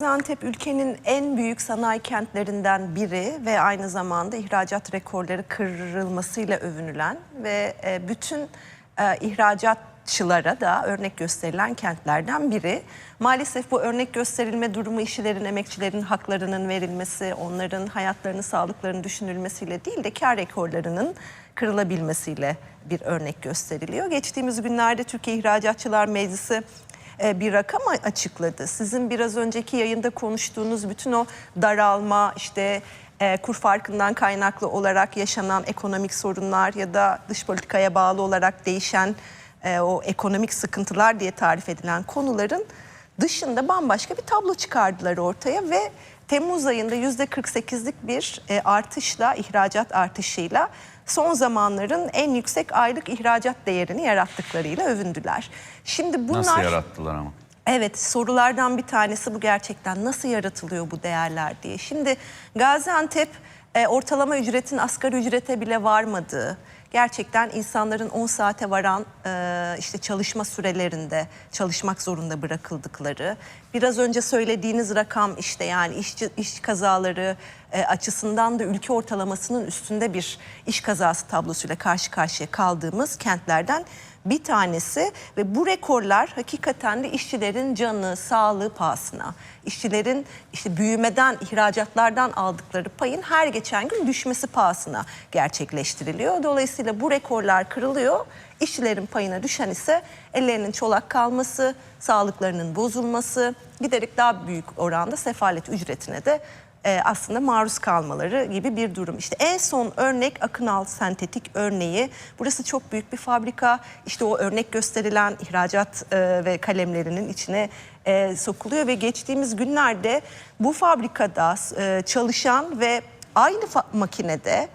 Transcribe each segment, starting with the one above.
Gaziantep ülkenin en büyük sanayi kentlerinden biri ve aynı zamanda ihracat rekorları kırılmasıyla övünülen ve e, bütün e, ihracatçılara da örnek gösterilen kentlerden biri. Maalesef bu örnek gösterilme durumu işçilerin, emekçilerin haklarının verilmesi, onların hayatlarını, sağlıklarını düşünülmesiyle değil de kar rekorlarının kırılabilmesiyle bir örnek gösteriliyor. Geçtiğimiz günlerde Türkiye İhracatçılar Meclisi e, bir rakam açıkladı. Sizin biraz önceki yayında konuştuğunuz bütün o daralma işte e, kur farkından kaynaklı olarak yaşanan ekonomik sorunlar ya da dış politikaya bağlı olarak değişen e, o ekonomik sıkıntılar diye tarif edilen konuların dışında bambaşka bir tablo çıkardılar ortaya ve Temmuz ayında yüzde 48'lik bir artışla, ihracat artışıyla son zamanların en yüksek aylık ihracat değerini yarattıklarıyla övündüler. Şimdi bunlar Nasıl yarattılar ama? Evet sorulardan bir tanesi bu gerçekten nasıl yaratılıyor bu değerler diye. Şimdi Gaziantep e, ortalama ücretin asgari ücrete bile varmadığı, gerçekten insanların 10 saate varan e, işte çalışma sürelerinde çalışmak zorunda bırakıldıkları, biraz önce söylediğiniz rakam işte yani işçi, iş kazaları e, açısından da ülke ortalamasının üstünde bir iş kazası tablosuyla karşı karşıya kaldığımız kentlerden bir tanesi ve bu rekorlar hakikaten de işçilerin canı, sağlığı pahasına, işçilerin işte büyümeden, ihracatlardan aldıkları payın her geçen gün düşmesi pahasına gerçekleştiriliyor. Dolayısıyla bu rekorlar kırılıyor. İşçilerin payına düşen ise ellerinin çolak kalması, sağlıklarının bozulması, giderek daha büyük oranda sefalet ücretine de e, aslında maruz kalmaları gibi bir durum. İşte en son örnek Akınal sentetik örneği. Burası çok büyük bir fabrika. İşte o örnek gösterilen ihracat e, ve kalemlerinin içine e, sokuluyor ve geçtiğimiz günlerde bu fabrikada çalışan ve aynı makinede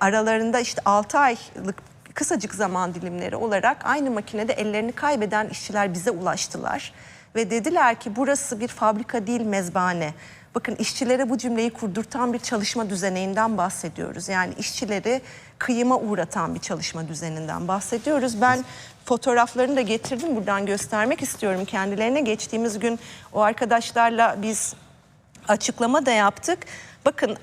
aralarında işte 6 aylık kısacık zaman dilimleri olarak aynı makinede ellerini kaybeden işçiler bize ulaştılar. Ve dediler ki burası bir fabrika değil mezbane. Bakın işçilere bu cümleyi kurdurtan bir çalışma düzeneğinden bahsediyoruz. Yani işçileri kıyıma uğratan bir çalışma düzeninden bahsediyoruz. Ben fotoğraflarını da getirdim buradan göstermek istiyorum kendilerine. Geçtiğimiz gün o arkadaşlarla biz açıklama da yaptık. Bakın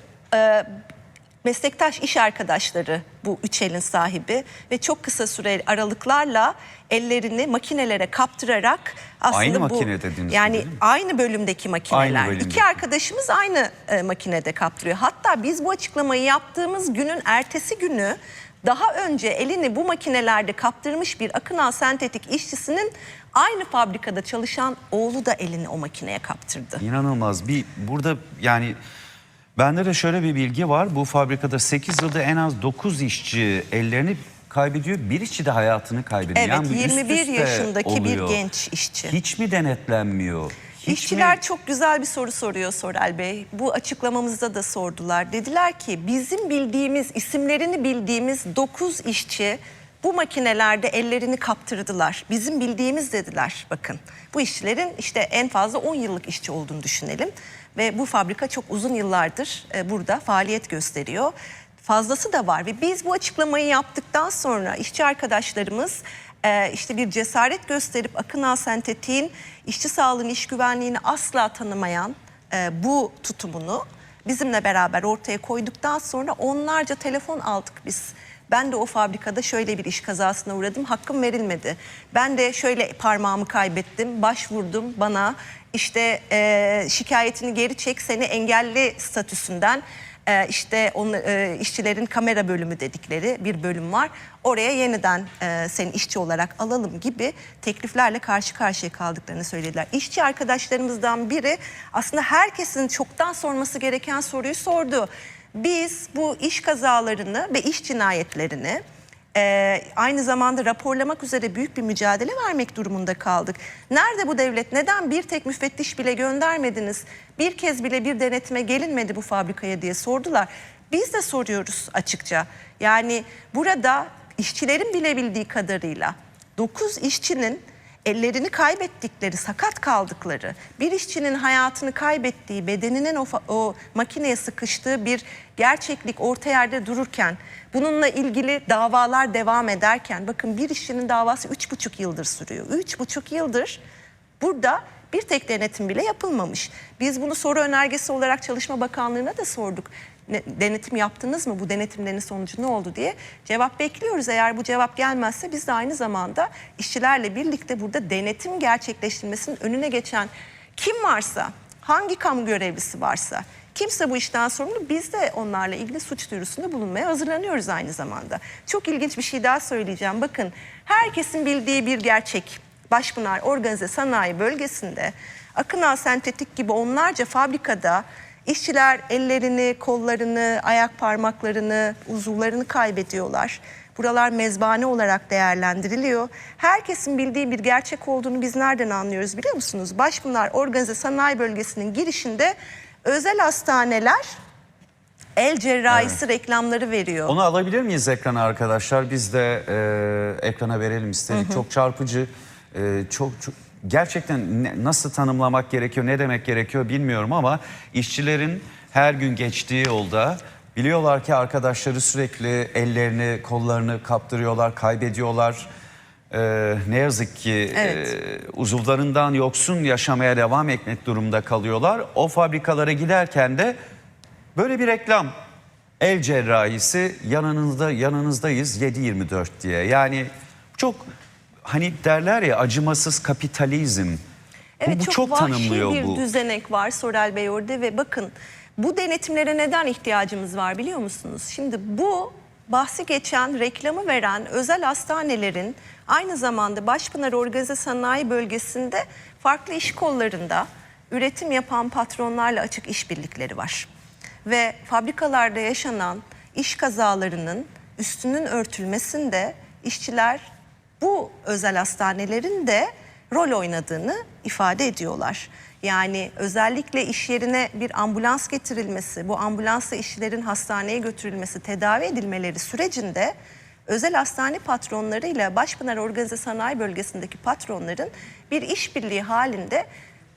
meslektaş iş arkadaşları bu üç elin sahibi ve çok kısa süre aralıklarla ellerini makinelere kaptırarak aslında Aynı bu makine dediniz yani değil mi? aynı bölümdeki makineler. Aynı bölümdeki. İki arkadaşımız aynı e, makinede kaptırıyor. Hatta biz bu açıklamayı yaptığımız günün ertesi günü daha önce elini bu makinelerde kaptırmış bir Akınal sentetik işçisinin aynı fabrikada çalışan oğlu da elini o makineye kaptırdı. İnanılmaz. Bir burada yani bende de şöyle bir bilgi var. Bu fabrikada 8 yılda en az 9 işçi ellerini kaybediyor. Bir işçi de hayatını kaybediyor. Evet, Yani bu üst 21 üste yaşındaki bir oluyor. genç işçi. Hiç mi denetlenmiyor? Hiç İşçiler mi? çok güzel bir soru soruyor Sorel Bey. Bu açıklamamızda da sordular. Dediler ki bizim bildiğimiz, isimlerini bildiğimiz 9 işçi bu makinelerde ellerini kaptırdılar. Bizim bildiğimiz dediler bakın. Bu işçilerin işte en fazla 10 yıllık işçi olduğunu düşünelim. Ve bu fabrika çok uzun yıllardır e, burada faaliyet gösteriyor. Fazlası da var ve biz bu açıklamayı yaptıktan sonra işçi arkadaşlarımız e, işte bir cesaret gösterip Akınal Sentetik'in işçi sağlığını, iş güvenliğini asla tanımayan e, bu tutumunu bizimle beraber ortaya koyduktan sonra onlarca telefon aldık biz. Ben de o fabrikada şöyle bir iş kazasına uğradım, hakkım verilmedi. Ben de şöyle parmağımı kaybettim, başvurdum bana işte e, şikayetini geri çek seni engelli statüsünden e, işte on, e, işçilerin kamera bölümü dedikleri bir bölüm var. Oraya yeniden e, seni işçi olarak alalım gibi tekliflerle karşı karşıya kaldıklarını söylediler. İşçi arkadaşlarımızdan biri aslında herkesin çoktan sorması gereken soruyu sordu. Biz bu iş kazalarını ve iş cinayetlerini e, aynı zamanda raporlamak üzere büyük bir mücadele vermek durumunda kaldık. Nerede bu devlet? Neden bir tek müfettiş bile göndermediniz? Bir kez bile bir denetime gelinmedi bu fabrikaya diye sordular. Biz de soruyoruz açıkça. Yani burada işçilerin bilebildiği kadarıyla 9 işçinin ellerini kaybettikleri, sakat kaldıkları, bir işçinin hayatını kaybettiği, bedeninin o, o makineye sıkıştığı bir gerçeklik orta yerde dururken, bununla ilgili davalar devam ederken, bakın bir işçinin davası üç buçuk yıldır sürüyor. Üç buçuk yıldır burada bir tek denetim bile yapılmamış. Biz bunu soru önergesi olarak Çalışma Bakanlığı'na da sorduk. Ne- denetim yaptınız mı? Bu denetimlerin sonucu ne oldu diye cevap bekliyoruz. Eğer bu cevap gelmezse biz de aynı zamanda işçilerle birlikte burada denetim gerçekleştirilmesinin önüne geçen kim varsa, hangi kamu görevlisi varsa, kimse bu işten sorumlu biz de onlarla ilgili suç duyurusunda bulunmaya hazırlanıyoruz aynı zamanda. Çok ilginç bir şey daha söyleyeceğim. Bakın herkesin bildiği bir gerçek. Başpınar Organize Sanayi Bölgesi'nde Akınal Sentetik gibi onlarca fabrikada işçiler ellerini, kollarını, ayak parmaklarını, uzuvlarını kaybediyorlar. Buralar mezbane olarak değerlendiriliyor. Herkesin bildiği bir gerçek olduğunu biz nereden anlıyoruz biliyor musunuz? Başpınar Organize Sanayi Bölgesi'nin girişinde özel hastaneler el cerrahisi reklamları veriyor. Onu alabilir miyiz ekrana arkadaşlar? Biz de e, ekrana verelim istedik. Çok çarpıcı, e, çok, çok gerçekten ne- nasıl tanımlamak gerekiyor, ne demek gerekiyor bilmiyorum ama işçilerin her gün geçtiği yolda biliyorlar ki arkadaşları sürekli ellerini, kollarını kaptırıyorlar, kaybediyorlar. E, ne yazık ki Evet. e, uzuvlarından yoksun yaşamaya devam etmek durumunda kalıyorlar. O fabrikalara giderken de Böyle bir reklam. El cerrahisi yanınızda yanınızdayız 7-24 diye. Yani çok hani derler ya acımasız kapitalizm. Bu- Evet bu, çok, çok, vahşi tanımlıyor bir bu. düzenek var Sorel Bey orada ve bakın bu denetimlere neden ihtiyacımız var biliyor musunuz? Şimdi bu bahsi geçen reklamı veren özel hastanelerin aynı zamanda Başpınar Organize Sanayi Bölgesi'nde farklı iş kollarında üretim yapan patronlarla açık işbirlikleri var. Ve fabrikalarda yaşanan iş kazalarının üstünün örtülmesinde işçiler bu özel hastanelerin de rol oynadığını ifade ediyorlar. Yani özellikle iş yerine bir ambulans getirilmesi, bu ambulansla işçilerin hastaneye götürülmesi, tedavi edilmeleri sürecinde özel hastane patronlarıyla Başpınar Organize Sanayi Bölgesi'ndeki patronların bir işbirliği halinde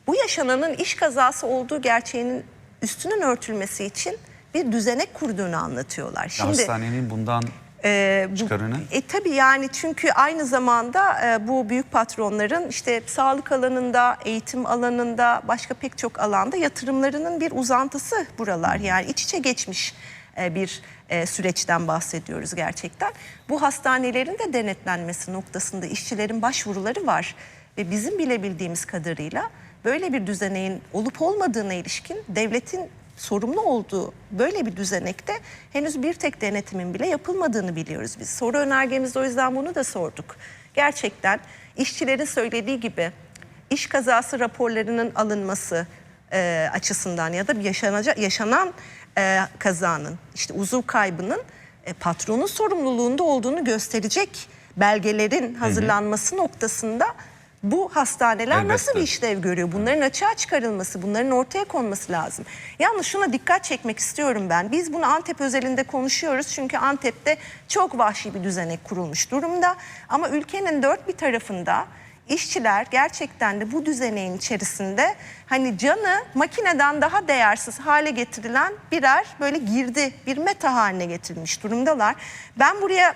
bu yaşananın iş kazası olduğu gerçeğinin üstünün örtülmesi için bir düzenek kurduğunu anlatıyorlar. Şimdi Hastanenin bundan ee, bu- Çıkarını? E tabii yani çünkü aynı zamanda e, bu büyük patronların işte sağlık alanında, eğitim alanında, başka pek çok alanda yatırımlarının bir uzantısı buralar. Yani iç içe geçmiş e, bir e, süreçten bahsediyoruz gerçekten. Bu hastanelerin de denetlenmesi noktasında işçilerin başvuruları var ve bizim bilebildiğimiz kadarıyla böyle bir düzeneğin olup olmadığına ilişkin devletin sorumlu olduğu böyle bir düzenekte henüz bir tek denetimin bile yapılmadığını biliyoruz biz. Soru önergemizde o yüzden bunu da sorduk. Gerçekten işçilerin söylediği gibi iş kazası raporlarının alınması e, açısından ya da yaşanacak yaşanan e, kazanın işte uzuv kaybının e, patronun sorumluluğunda olduğunu gösterecek belgelerin hazırlanması noktasında bu hastaneler Elbette. nasıl bir işlev görüyor? Bunların açığa çıkarılması, bunların ortaya konması lazım. Yalnız şuna dikkat çekmek istiyorum ben. Biz bunu Antep özelinde konuşuyoruz çünkü Antep'te çok vahşi bir düzenek kurulmuş durumda. Ama ülkenin dört bir tarafında işçiler gerçekten de bu düzeneğin içerisinde hani canı makineden daha değersiz hale getirilen birer böyle girdi, bir meta haline getirilmiş durumdalar. Ben buraya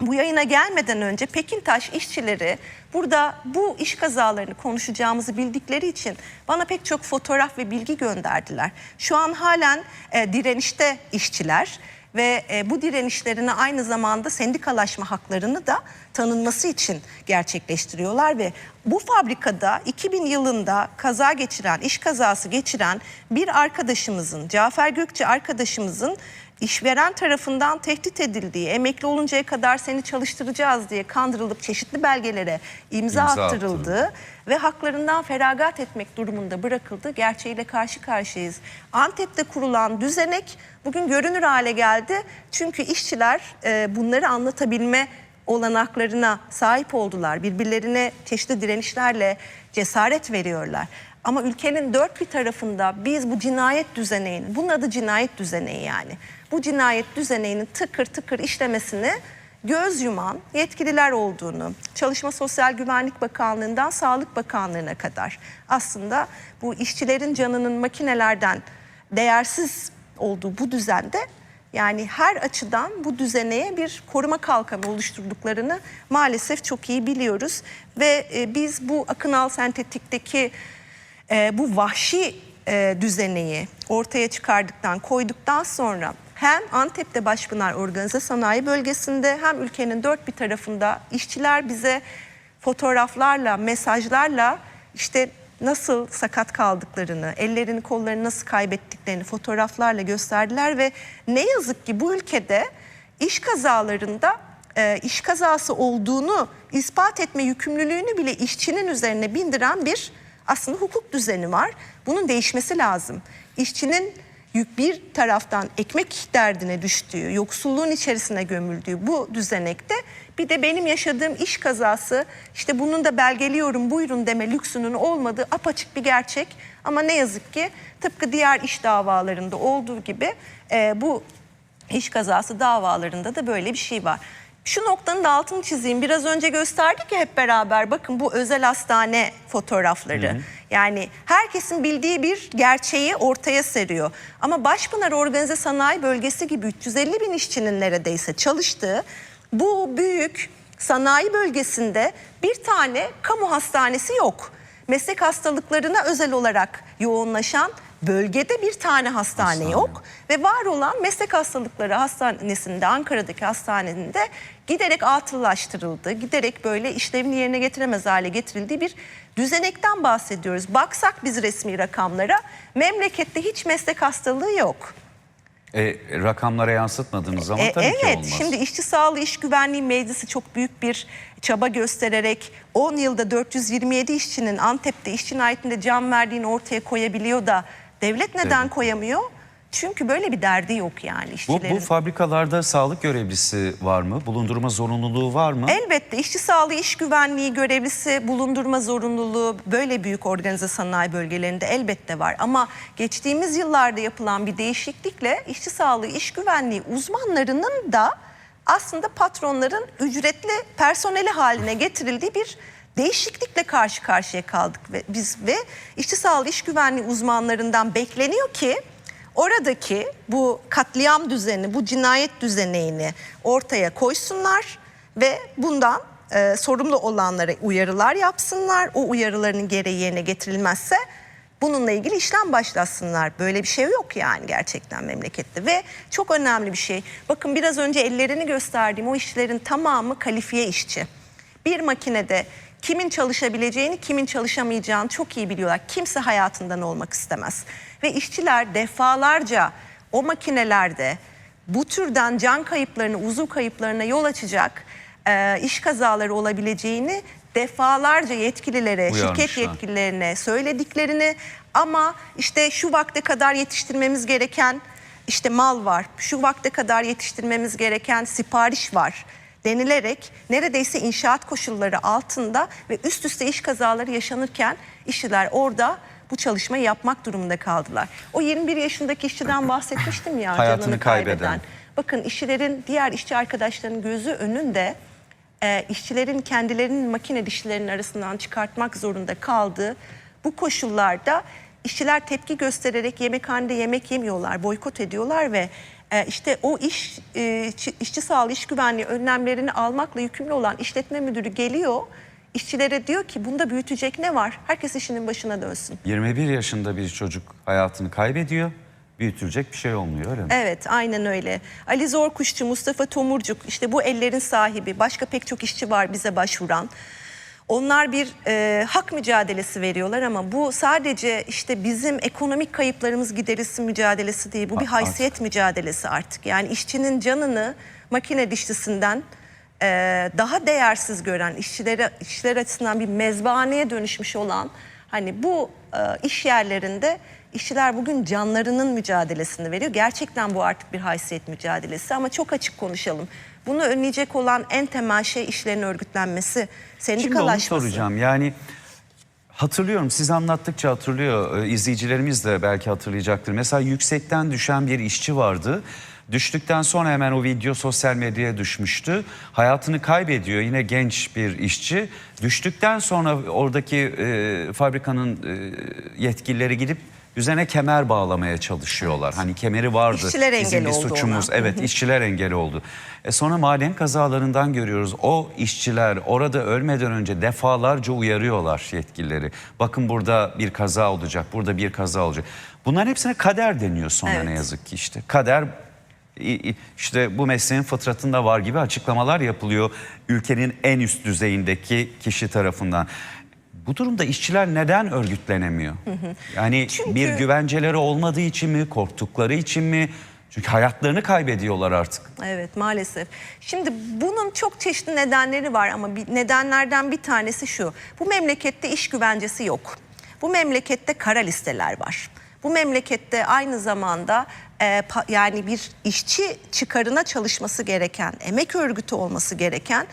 bu yayına gelmeden önce Pekintaş işçileri burada bu iş kazalarını konuşacağımızı bildikleri için bana pek çok fotoğraf ve bilgi gönderdiler. Şu an halen e, direnişte işçiler ve e, bu direnişlerine aynı zamanda sendikalaşma haklarını da tanınması için gerçekleştiriyorlar ve bu fabrikada 2000 yılında kaza geçiren, iş kazası geçiren bir arkadaşımızın, Cafer Gökçe arkadaşımızın işveren tarafından tehdit edildiği, emekli oluncaya kadar seni çalıştıracağız diye kandırılıp çeşitli belgelere imza, İmza attırıldığı ve haklarından feragat etmek durumunda bırakıldığı gerçeğiyle karşı karşıyayız. Antep'te kurulan düzenek bugün görünür hale geldi. Çünkü işçiler e, bunları anlatabilme olanaklarına sahip oldular. Birbirlerine çeşitli direnişlerle cesaret veriyorlar. Ama ülkenin dört bir tarafında biz bu cinayet düzeneğinin, bunun adı cinayet düzeneği yani. Bu cinayet düzeneğinin tıkır tıkır işlemesini göz yuman yetkililer olduğunu, Çalışma Sosyal Güvenlik Bakanlığı'ndan Sağlık Bakanlığı'na kadar aslında bu işçilerin canının makinelerden değersiz olduğu bu düzende yani her açıdan bu düzeneye bir koruma kalkanı oluşturduklarını maalesef çok iyi biliyoruz. Ve e, biz bu Akınal Sentetik'teki e, bu vahşi e, düzeneyi ortaya çıkardıktan, koyduktan sonra hem Antep'te Başpınar Organize Sanayi Bölgesi'nde hem ülkenin dört bir tarafında işçiler bize fotoğraflarla, mesajlarla işte nasıl sakat kaldıklarını, ellerini kollarını nasıl kaybettiklerini fotoğraflarla gösterdiler ve ne yazık ki bu ülkede iş kazalarında e, iş kazası olduğunu ispat etme yükümlülüğünü bile işçinin üzerine bindiren bir aslında hukuk düzeni var. Bunun değişmesi lazım. İşçinin bir taraftan ekmek derdine düştüğü, yoksulluğun içerisine gömüldüğü bu düzenekte bir de benim yaşadığım iş kazası işte bunun da belgeliyorum buyurun deme lüksünün olmadığı apaçık bir gerçek. Ama ne yazık ki tıpkı diğer iş davalarında olduğu gibi e, bu iş kazası davalarında da böyle bir şey var. Şu noktanın da altını çizeyim. Biraz önce gösterdik ya hep beraber. Bakın bu özel hastane fotoğrafları. Yani herkesin bildiği bir gerçeği ortaya seriyor. Ama Başpınar Organize Sanayi Bölgesi gibi 350 bin işçinin neredeyse çalıştığı bu büyük sanayi bölgesinde bir tane kamu hastanesi yok. Meslek hastalıklarına özel olarak yoğunlaşan bölgede bir tane hastane, Hastane. yok ve var olan meslek hastalıkları hastanesinde Ankara'daki hastanede giderek atıllaştırıldı. Giderek böyle işlevini yerine getiremez hale getirildiği bir düzenekten bahsediyoruz. Baksak biz resmi rakamlara memlekette hiç meslek hastalığı yok. E, rakamlara yansıtmadığınız zaman E, tabii ki evet, olmaz. şimdi işçi sağlığı iş güvenliği meclisi çok büyük bir çaba göstererek 10 yılda 427 işçinin Antep'te iş cinayetinde can verdiğini ortaya koyabiliyor da devlet neden Evet. koyamıyor? Çünkü böyle bir derdi yok yani bu, işçilerin. bu fabrikalarda sağlık görevlisi var mı? Bulundurma zorunluluğu var mı? Elbette işçi sağlığı iş güvenliği görevlisi bulundurma zorunluluğu böyle büyük organize sanayi bölgelerinde elbette var. Ama geçtiğimiz yıllarda yapılan bir değişiklikle işçi sağlığı iş güvenliği uzmanlarının da aslında patronların ücretli personeli haline getirildiği bir değişiklikle karşı karşıya kaldık ve biz ve işçi sağlığı iş güvenliği uzmanlarından bekleniyor ki oradaki bu katliam düzeni, bu cinayet düzenini ortaya koysunlar ve bundan e, sorumlu olanlara uyarılar yapsınlar. O uyarıların gereği yerine getirilmezse bununla ilgili işlem başlatsınlar. Böyle bir şey yok yani gerçekten memlekette ve çok önemli bir şey. Bakın biraz önce ellerini gösterdiğim o işçilerin tamamı kalifiye işçi. Bir makinede kimin çalışabileceğini, kimin çalışamayacağını çok iyi biliyorlar. Kimse hayatından olmak istemez. Ve işçiler defalarca o makinelerde bu türden can kayıplarını, uzuv kayıplarına yol açacak e, iş kazaları olabileceğini defalarca yetkililere, şirket yetkililerine söylediklerini ama işte şu vakte kadar yetiştirmemiz gereken işte mal var, şu vakte kadar yetiştirmemiz gereken sipariş var denilerek neredeyse inşaat koşulları altında ve üst üste iş kazaları yaşanırken işçiler orada bu çalışmayı yapmak durumunda kaldılar. O 21 yaşındaki işçiden bahsetmiştim ya Hayatını canını kaybeden. kaybeden. Bakın işçilerin diğer işçi arkadaşlarının gözü önünde e, işçilerin kendilerinin makine dişlerinin arasından çıkartmak zorunda kaldığı bu koşullarda işçiler tepki göstererek yemekhanede yemek yemiyorlar, boykot ediyorlar ve e, işte o iş e, çi- işçi sağlığı, iş güvenliği önlemlerini almakla yükümlü olan işletme müdürü geliyor. işçilere diyor ki bunda büyütecek ne var? Herkes işinin başına dönsün. 21 yaşında bir çocuk hayatını kaybediyor. Büyütülecek bir şey olmuyor öyle mi? Evet aynen öyle. Ali Zorkuşçu, Mustafa Tomurcuk işte bu ellerin sahibi başka pek çok işçi var bize başvuran. Onlar bir e, hak mücadelesi veriyorlar ama bu sadece işte bizim ekonomik kayıplarımız giderilsin mücadelesi değil. Bu bir haysiyet mücadelesi artık. Yani işçinin canını makine dişlisinden e, daha değersiz gören işçilere işçiler açısından bir mezbahaneye dönüşmüş olan hani bu e, iş yerlerinde işçiler bugün canlarının mücadelesini veriyor. Gerçekten bu artık bir haysiyet mücadelesi ama çok açık konuşalım. Bunu önleyecek olan en temel şey işlerin örgütlenmesi, Şimdi onu sendikalaşması. soracağım. Yani hatırlıyorum siz anlattıkça hatırlıyor. Ee, izleyicilerimiz de belki hatırlayacaktır. Mesela yüksekten düşen bir işçi vardı. Düştükten sonra hemen o video sosyal medyaya düşmüştü. Hayatını kaybediyor yine genç bir işçi. Düştükten sonra oradaki e, fabrikanın e, yetkilileri gidip üzerine kemer bağlamaya çalışıyorlar. Hani kemeri vardı. İşçiler Bizim engel bir oldu suçumuz. ona. Evet işçiler engel oldu. E sonra maden kazalarından görüyoruz. O işçiler orada ölmeden önce defalarca uyarıyorlar yetkilileri. Bakın burada bir kaza olacak, burada bir kaza olacak. Bunların hepsine kader deniyor sonra Evet. ne yazık ki işte. Kader i- i- işte bu mesleğin fıtratında var gibi açıklamalar yapılıyor ülkenin en üst düzeyindeki kişi tarafından. Bu durumda işçiler neden örgütlenemiyor? Yani Çünkü- bir güvenceleri olmadığı için mi, korktukları için mi? Çünkü hayatlarını kaybediyorlar artık. Evet maalesef. Şimdi bunun çok çeşitli nedenleri var ama bir, nedenlerden bir tanesi şu. Bu memlekette iş güvencesi yok. Bu memlekette kara listeler var. Bu memlekette aynı zamanda e, pa- yani bir işçi çıkarına çalışması gereken, emek örgütü olması gereken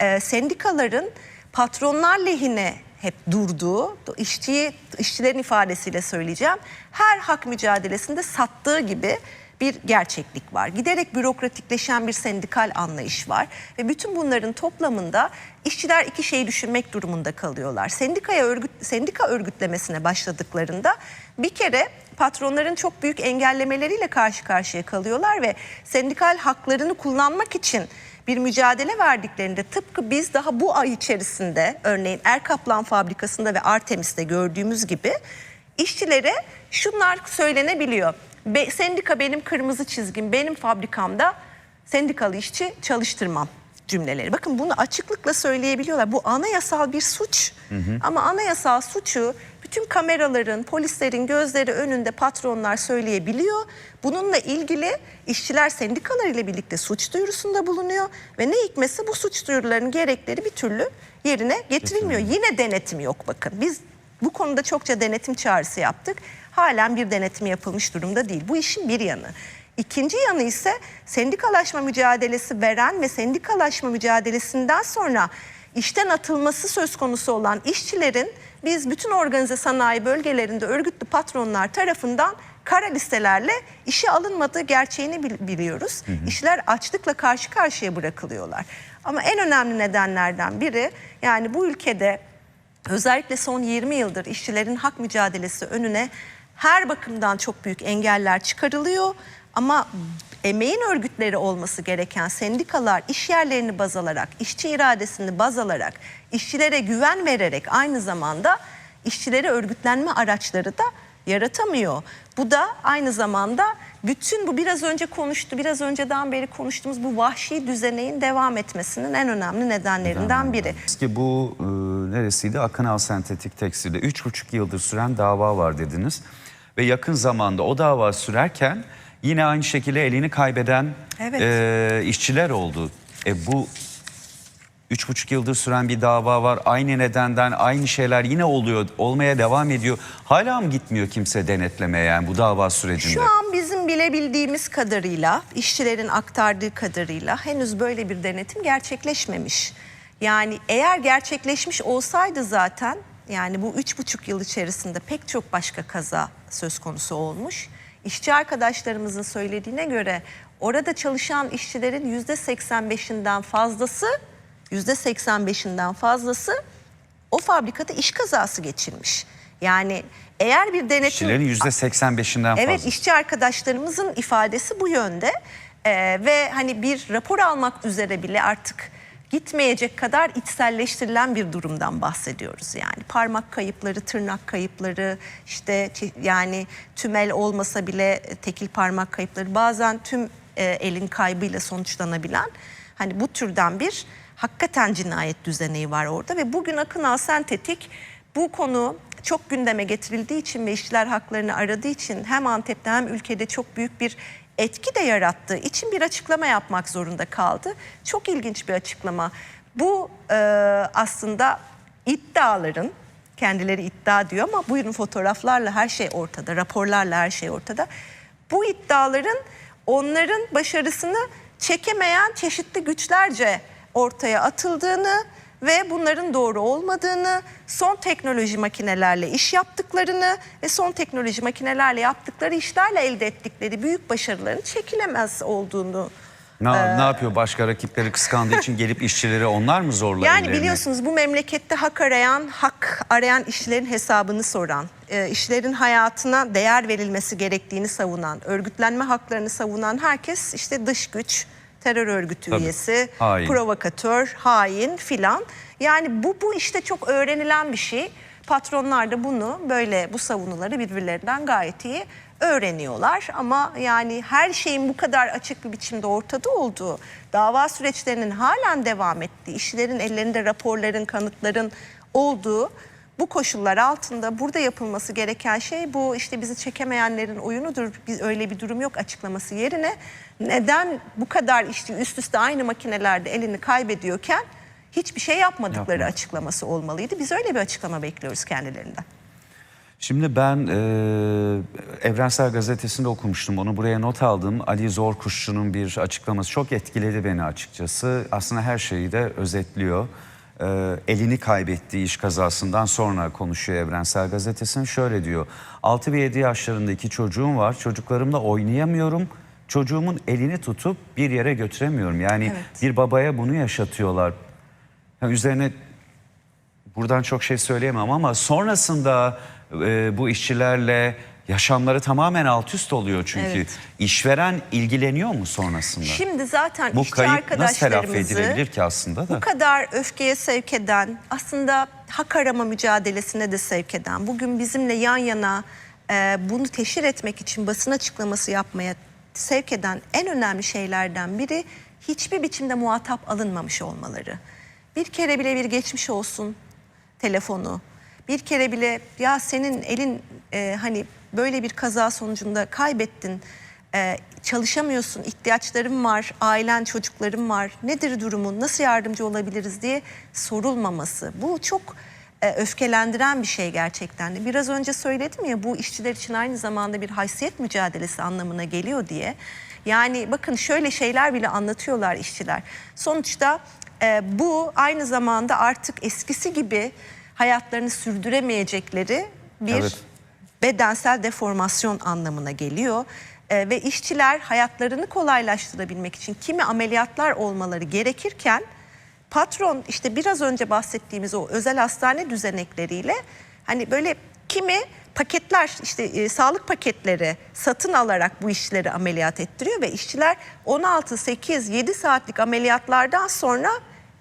e, sendikaların patronlar lehine hep durduğu, işçiyi işçilerin ifadesiyle söyleyeceğim. Her hak mücadelesinde sattığı gibi bir gerçeklik var. Giderek bürokratikleşen bir sendikal anlayış var ve bütün bunların toplamında işçiler iki şeyi düşünmek durumunda kalıyorlar. Sendikaya örgüt sendika örgütlemesine başladıklarında bir kere patronların çok büyük engellemeleriyle karşı karşıya kalıyorlar ve sendikal haklarını kullanmak için bir mücadele verdiklerinde tıpkı biz daha bu ay içerisinde örneğin Erkaplan fabrikasında ve Artemis'te gördüğümüz gibi işçilere şunlar söylenebiliyor. Be, sendika benim kırmızı çizgim, benim fabrikamda sendikalı işçi çalıştırmam cümleleri. Bakın bunu açıklıkla söyleyebiliyorlar. Bu anayasal bir suç. Ama anayasal suçu bütün kameraların, polislerin gözleri önünde patronlar söyleyebiliyor. Bununla ilgili işçiler sendikalarıyla birlikte suç duyurusunda bulunuyor ve ne hikmetse bu suç duyurularının gerekleri bir türlü yerine getirilmiyor. Yine denetim yok bakın. Biz bu konuda çokça denetim çağrısı yaptık. Halen bir denetim yapılmış durumda değil. Bu işin bir yanı. İkinci yanı ise sendikalaşma mücadelesi veren ve sendikalaşma mücadelesinden sonra işten atılması söz konusu olan işçilerin biz bütün organize sanayi bölgelerinde örgütlü patronlar tarafından kara listelerle işe alınmadığı gerçeğini bil- biliyoruz. İşçiler açlıkla karşı karşıya bırakılıyorlar. Ama en önemli nedenlerden biri yani bu ülkede özellikle son 20 yıldır işçilerin hak mücadelesi önüne her bakımdan çok büyük engeller çıkarılıyor. Ama emeğin örgütleri olması gereken sendikalar iş yerlerini baz alarak, işçi iradesini baz alarak, işçilere güven vererek aynı zamanda işçileri örgütlenme araçları da yaratamıyor. Bu da aynı zamanda bütün bu biraz önce konuştu, biraz önceden beri konuştuğumuz bu vahşi düzeneğin devam etmesinin en önemli nedenlerinden biri. Ki bu e, neresiydi? Akınal Sentetik Tekstil'de 3,5 yıldır süren dava var dediniz. Ve yakın zamanda o dava sürerken yine aynı şekilde elini kaybeden Evet. e, işçiler oldu. E bu 3,5 yıldır süren bir dava var. Aynı nedenden aynı şeyler yine oluyor, olmaya devam ediyor. Hala mı gitmiyor kimse denetlemeye yani bu dava sürecinde? Şu an bizim bilebildiğimiz kadarıyla, işçilerin aktardığı kadarıyla henüz böyle bir denetim gerçekleşmemiş. Yani eğer gerçekleşmiş olsaydı zaten yani bu üç buçuk yıl içerisinde pek çok başka kaza söz konusu olmuş. İşçi arkadaşlarımızın söylediğine göre orada çalışan işçilerin yüzde 85'inden fazlası, yüzde 85'inden fazlası o fabrikada iş kazası geçirmiş. Yani eğer bir denetim... İşçilerin %85'inden fazla. Evet işçi arkadaşlarımızın ifadesi bu yönde Ee, ve hani bir rapor almak üzere bile artık gitmeyecek kadar içselleştirilen bir durumdan bahsediyoruz. Yani parmak kayıpları, tırnak kayıpları, işte yani tümel olmasa bile tekil parmak kayıpları, bazen tüm e, elin kaybıyla sonuçlanabilen hani bu türden bir hakikaten cinayet düzeneği var orada ve bugün Akınal Sentetik bu konu çok gündeme getirildiği için ve işçiler haklarını aradığı için hem Antep'te hem ülkede çok büyük bir etki de yarattığı için bir açıklama yapmak zorunda kaldı. Çok ilginç bir açıklama. Bu e, aslında iddiaların kendileri iddia diyor ama buyurun fotoğraflarla her şey ortada, raporlarla her şey ortada. Bu iddiaların onların başarısını çekemeyen çeşitli güçlerce ortaya atıldığını ve bunların doğru olmadığını, son teknoloji makinelerle iş yaptıklarını ve son teknoloji makinelerle yaptıkları işlerle elde ettikleri büyük başarıların çekilemez olduğunu Ne, ne yapıyor başka rakipleri kıskandığı için gelip işçileri onlar mı zorlar Yani ellerini? biliyorsunuz bu memlekette hak arayan, hak arayan işçilerin hesabını soran, e, işlerin hayatına değer verilmesi gerektiğini savunan, örgütlenme haklarını savunan herkes işte dış güç, terör örgütü Tabii. üyesi, Hain. provokatör, hain filan. Yani bu bu işte çok öğrenilen bir şey. Patronlar da bunu böyle bu savunuları birbirlerinden gayet iyi öğreniyorlar ama yani her şeyin bu kadar açık bir biçimde ortada olduğu, dava süreçlerinin halen devam ettiği, işçilerin ellerinde raporların, kanıtların olduğu bu koşullar altında burada yapılması gereken şey bu işte bizi çekemeyenlerin oyunudur. Biz öyle bir durum yok açıklaması yerine neden bu kadar işte üst üste aynı makinelerde elini kaybediyorken hiçbir şey yapmadıkları Yapma. açıklaması olmalıydı. Biz öyle bir açıklama bekliyoruz kendilerinden. Şimdi ben e, Evrensel Gazetesi'nde okumuştum onu buraya not aldım. Ali Zorkuşçu'nun bir açıklaması çok etkiledi beni açıkçası. Aslında her şeyi de özetliyor. E, elini kaybettiği iş kazasından sonra konuşuyor Evrensel Gazetesi'nin. Şöyle diyor. 6 ve 7 yaşlarındaki çocuğum var. Çocuklarımla oynayamıyorum. Çocuğumun elini tutup bir yere götüremiyorum. Yani Evet. bir babaya bunu yaşatıyorlar. Ha, üzerine buradan çok şey söyleyemem ama sonrasında e, bu işçilerle yaşamları tamamen alt üst oluyor çünkü. Evet. işveren ilgileniyor mu sonrasında? Şimdi zaten bu işçi kayıp nasıl telafi edilebilir ki aslında da? bu kadar öfkeye sevk eden, aslında hak arama mücadelesine de sevk eden, bugün bizimle yan yana e, bunu teşhir etmek için basın açıklaması yapmaya sevk eden en önemli şeylerden biri hiçbir biçimde muhatap alınmamış olmaları. Bir kere bile bir geçmiş olsun telefonu, bir kere bile ya senin elin e, hani böyle bir kaza sonucunda kaybettin, e, çalışamıyorsun, ihtiyaçlarım var, ailen, çocuklarım var, nedir durumun, nasıl yardımcı olabiliriz diye sorulmaması. Bu çok e, öfkelendiren bir şey gerçekten de. Biraz önce söyledim ya bu işçiler için aynı zamanda bir haysiyet mücadelesi anlamına geliyor diye. Yani bakın şöyle şeyler bile anlatıyorlar işçiler. Sonuçta e, bu aynı zamanda artık eskisi gibi hayatlarını sürdüremeyecekleri bir Evet. Bedensel deformasyon anlamına geliyor. Ee, ve işçiler hayatlarını kolaylaştırabilmek için kimi ameliyatlar olmaları gerekirken patron işte biraz önce bahsettiğimiz o özel hastane düzenekleriyle hani böyle kimi paketler işte e, sağlık paketleri satın alarak bu işçileri ameliyat ettiriyor ve işçiler 16 8 7 saatlik ameliyatlardan sonra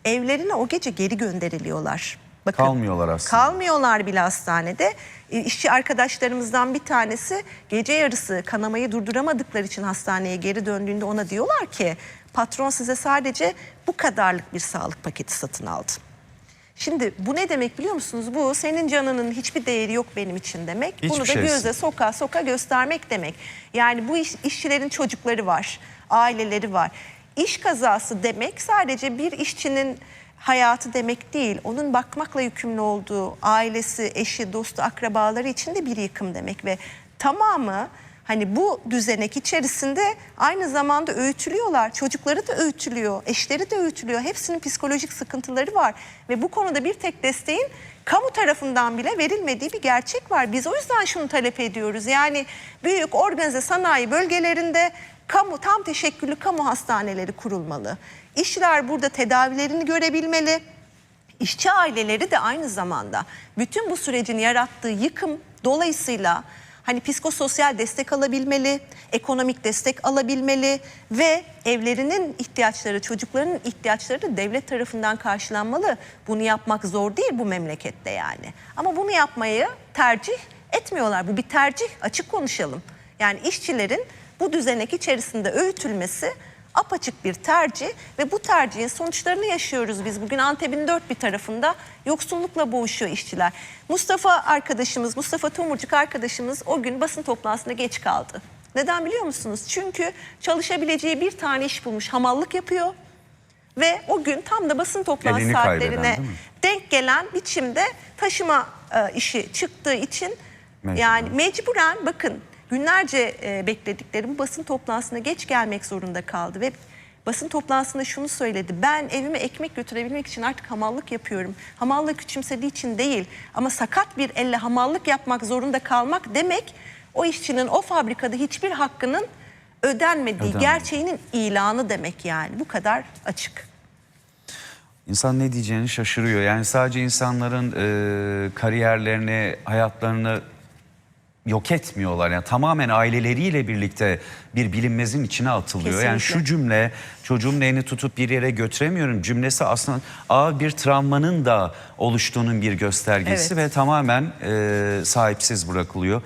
evlerine o gece geri gönderiliyorlar. Bakın, Kalmıyorlar aslında. Kalmıyorlar bile hastanede. E, İşçi arkadaşlarımızdan bir tanesi gece yarısı kanamayı durduramadıkları için hastaneye geri döndüğünde ona diyorlar ki patron size sadece bu kadarlık bir sağlık paketi satın aldı. Şimdi bu ne demek biliyor musunuz? Bu senin canının hiçbir değeri yok benim için demek. Hiçbir Bunu da şeysin. göze soka soka göstermek demek. Yani bu iş, işçilerin çocukları var, aileleri var. İş kazası demek sadece bir işçinin hayatı demek değil. Onun bakmakla yükümlü olduğu ailesi, eşi, dostu, akrabaları için de bir yıkım demek ve tamamı hani bu düzenek içerisinde aynı zamanda öğütülüyorlar. Çocukları da öğütülüyor, eşleri de öğütülüyor. Hepsinin psikolojik sıkıntıları var ve bu konuda bir tek desteğin kamu tarafından bile verilmediği bir gerçek var. Biz o yüzden şunu talep ediyoruz. Yani büyük organize sanayi bölgelerinde kamu tam teşekküllü kamu hastaneleri kurulmalı. İşçiler burada tedavilerini görebilmeli. İşçi aileleri de aynı zamanda bütün bu sürecin yarattığı yıkım dolayısıyla hani psikososyal destek alabilmeli, ekonomik destek alabilmeli ve evlerinin ihtiyaçları, çocuklarının ihtiyaçları da devlet tarafından karşılanmalı. Bunu yapmak zor değil bu memlekette yani. Ama bunu yapmayı tercih etmiyorlar. Bu bir tercih, açık konuşalım. Yani işçilerin bu düzenek içerisinde öğütülmesi apaçık bir tercih ve bu tercihin sonuçlarını yaşıyoruz biz. Bugün Antep'in dört bir tarafında yoksullukla boğuşuyor işçiler. Mustafa arkadaşımız, Mustafa Tomurcuk arkadaşımız o gün basın toplantısına geç kaldı. Neden biliyor musunuz? Çünkü çalışabileceği bir tane iş bulmuş, hamallık yapıyor. Ve o gün tam da basın toplantı Elini saatlerine denk gelen biçimde taşıma e, işi çıktığı için Mecburen. yani mecburen bakın günlerce e, bekledikleri bu basın toplantısına geç gelmek zorunda kaldı ve basın toplantısında şunu söyledi. Ben evime ekmek götürebilmek için artık hamallık yapıyorum. Hamallık küçümsediği için değil ama sakat bir elle hamallık yapmak zorunda kalmak demek o işçinin o fabrikada hiçbir hakkının ödenmediği Ödenmedi. gerçeğinin ilanı demek yani. Bu kadar açık. İnsan ne diyeceğini şaşırıyor. Yani sadece insanların e, kariyerlerini, hayatlarını yok etmiyorlar. Yani tamamen aileleriyle birlikte bir bilinmezin içine atılıyor. Yani Kesinlikle. şu cümle çocuğumun elini tutup bir yere götüremiyorum cümlesi aslında ağır bir travmanın da oluştuğunun bir göstergesi Evet. ve tamamen e, sahipsiz bırakılıyor.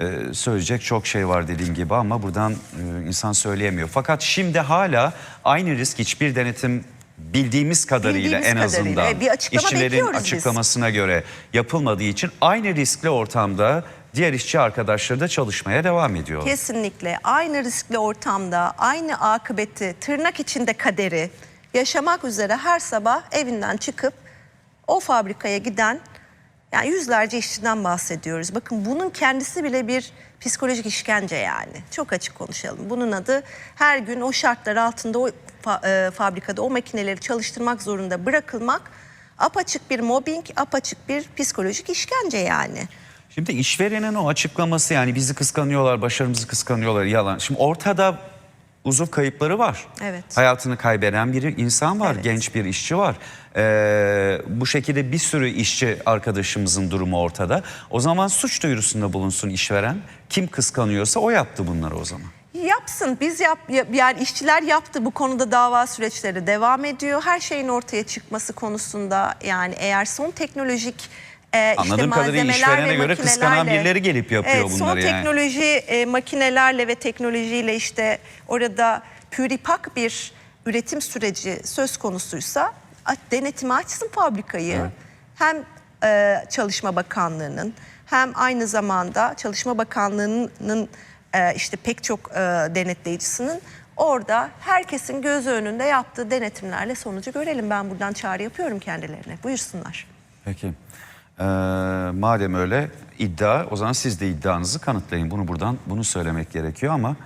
E, söyleyecek çok şey var dediğim gibi ama buradan e, insan söyleyemiyor. Fakat şimdi hala aynı risk hiçbir denetim bildiğimiz kadarıyla Bildiğimiz en kadarıyla. azından bir açıklama işçilerin bekliyoruz biz. açıklamasına göre yapılmadığı için aynı riskli ortamda diğer işçi arkadaşları da çalışmaya devam ediyor. Kesinlikle aynı riskli ortamda aynı akıbeti tırnak içinde kaderi yaşamak üzere her sabah evinden çıkıp o fabrikaya giden yani yüzlerce işçiden bahsediyoruz. Bakın bunun kendisi bile bir psikolojik işkence yani. Çok açık konuşalım. Bunun adı her gün o şartlar altında o fa- e, fabrikada o makineleri çalıştırmak zorunda bırakılmak apaçık bir mobbing, apaçık bir psikolojik işkence yani. Şimdi işverenin o açıklaması yani bizi kıskanıyorlar, başarımızı kıskanıyorlar yalan. Şimdi ortada uzuv kayıpları var. Evet. Hayatını kaybeden bir insan var, Evet. genç bir işçi var. Ee, bu şekilde bir sürü işçi arkadaşımızın durumu ortada. O zaman suç duyurusunda bulunsun işveren. Kim kıskanıyorsa o yaptı bunları o zaman. Yapsın. Biz yap ya- yani işçiler yaptı. Bu konuda dava süreçleri devam ediyor. Her şeyin ortaya çıkması konusunda yani eğer son teknolojik e, işte Anladığım kadarıyla malzemelerle, işverene göre kıskanan birileri gelip yapıyor evet, Son bunları yani. teknoloji e, makinelerle ve teknolojiyle işte orada püripak bir üretim süreci söz konusuysa denetimi açsın fabrikayı. Hem e, Çalışma Bakanlığı'nın hem aynı zamanda Çalışma Bakanlığı'nın e, işte pek çok e, denetleyicisinin orada herkesin gözü önünde yaptığı denetimlerle sonucu görelim. Ben buradan çağrı yapıyorum kendilerine. Buyursunlar. Peki. Ee, madem öyle iddia o zaman siz de iddianızı kanıtlayın. Bunu buradan bunu söylemek gerekiyor ama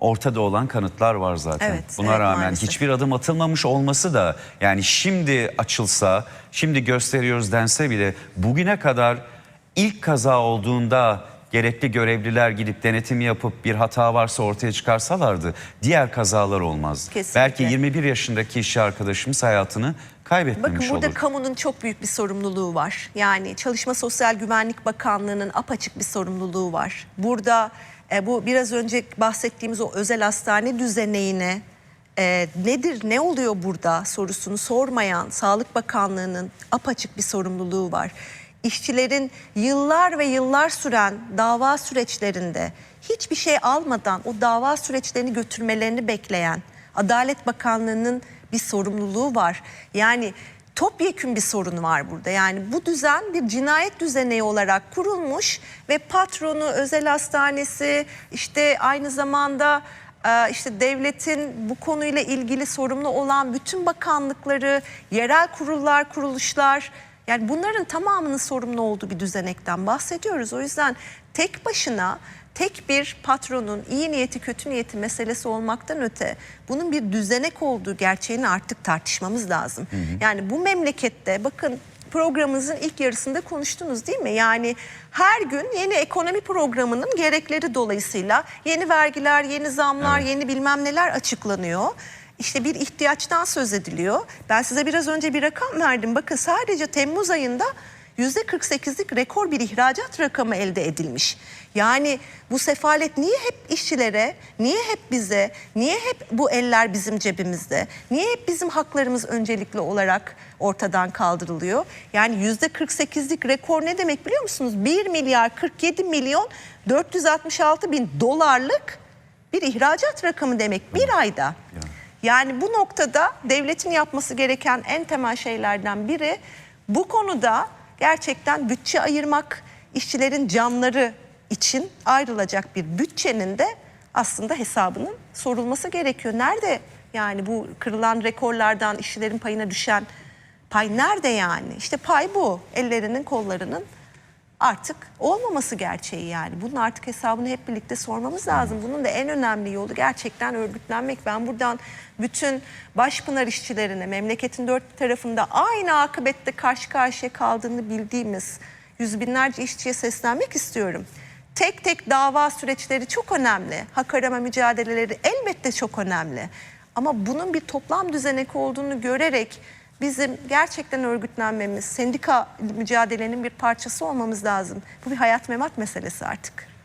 ortada olan kanıtlar var zaten. Evet, Buna evet, rağmen maalesef. hiçbir adım atılmamış olması da yani şimdi açılsa, şimdi gösteriyoruz dense bile bugüne kadar ilk kaza olduğunda gerekli görevliler gidip denetim yapıp bir hata varsa ortaya çıkarsalardı diğer kazalar olmazdı. Kesinlikle. Belki 21 yaşındaki işçi arkadaşımız hayatını kaybetmemiş Bakın burada olurdu. kamunun çok büyük bir sorumluluğu var. Yani Çalışma Sosyal Güvenlik Bakanlığı'nın apaçık bir sorumluluğu var. Burada e, bu biraz önce bahsettiğimiz o özel hastane düzeneğine e, nedir, ne oluyor burada sorusunu sormayan Sağlık Bakanlığı'nın apaçık bir sorumluluğu var. İşçilerin yıllar ve yıllar süren dava süreçlerinde hiçbir şey almadan o dava süreçlerini götürmelerini bekleyen Adalet Bakanlığı'nın bir sorumluluğu var. Yani topyekün bir sorun var burada. Yani bu düzen bir cinayet düzeneği olarak kurulmuş ve patronu, özel hastanesi, işte aynı zamanda e, işte devletin bu konuyla ilgili sorumlu olan bütün bakanlıkları, yerel kurullar, kuruluşlar yani bunların tamamının sorumlu olduğu bir düzenekten bahsediyoruz. O yüzden tek başına tek bir patronun iyi niyeti kötü niyeti meselesi olmaktan öte bunun bir düzenek olduğu gerçeğini artık tartışmamız lazım. Yani bu memlekette bakın programımızın ilk yarısında konuştunuz değil mi? Yani her gün yeni ekonomi programının gerekleri dolayısıyla yeni vergiler, yeni zamlar, yeni bilmem neler açıklanıyor. İşte bir ihtiyaçtan söz ediliyor. Ben size biraz önce bir rakam verdim. Bakın sadece Temmuz ayında %48'lik rekor bir ihracat rakamı elde edilmiş. Yani bu sefalet niye hep işçilere, niye hep bize, niye hep bu eller bizim cebimizde, niye hep bizim haklarımız öncelikli olarak ortadan kaldırılıyor? Yani %48'lik rekor ne demek biliyor musunuz? 1 milyar 47 milyon 466 bin dolarlık bir ihracat rakamı demek bir ayda. Yani bu noktada devletin yapması gereken en temel şeylerden biri bu konuda gerçekten bütçe ayırmak, işçilerin canları için ayrılacak bir bütçenin de aslında hesabının sorulması gerekiyor. Nerede yani bu kırılan rekorlardan işçilerin payına düşen pay nerede yani? İşte pay bu. Ellerinin, kollarının artık olmaması gerçeği yani. Bunun artık hesabını hep birlikte sormamız lazım. Bunun da en önemli yolu gerçekten örgütlenmek. Ben buradan bütün Başpınar işçilerine, memleketin dört tarafında aynı akıbette karşı karşıya kaldığını bildiğimiz yüz binlerce işçiye seslenmek istiyorum. Tek tek dava süreçleri çok önemli. Hak arama mücadeleleri elbette çok önemli. Ama bunun bir toplam düzenek olduğunu görerek bizim gerçekten örgütlenmemiz, sendika mücadelenin bir parçası olmamız lazım. Bu bir hayat memat meselesi artık.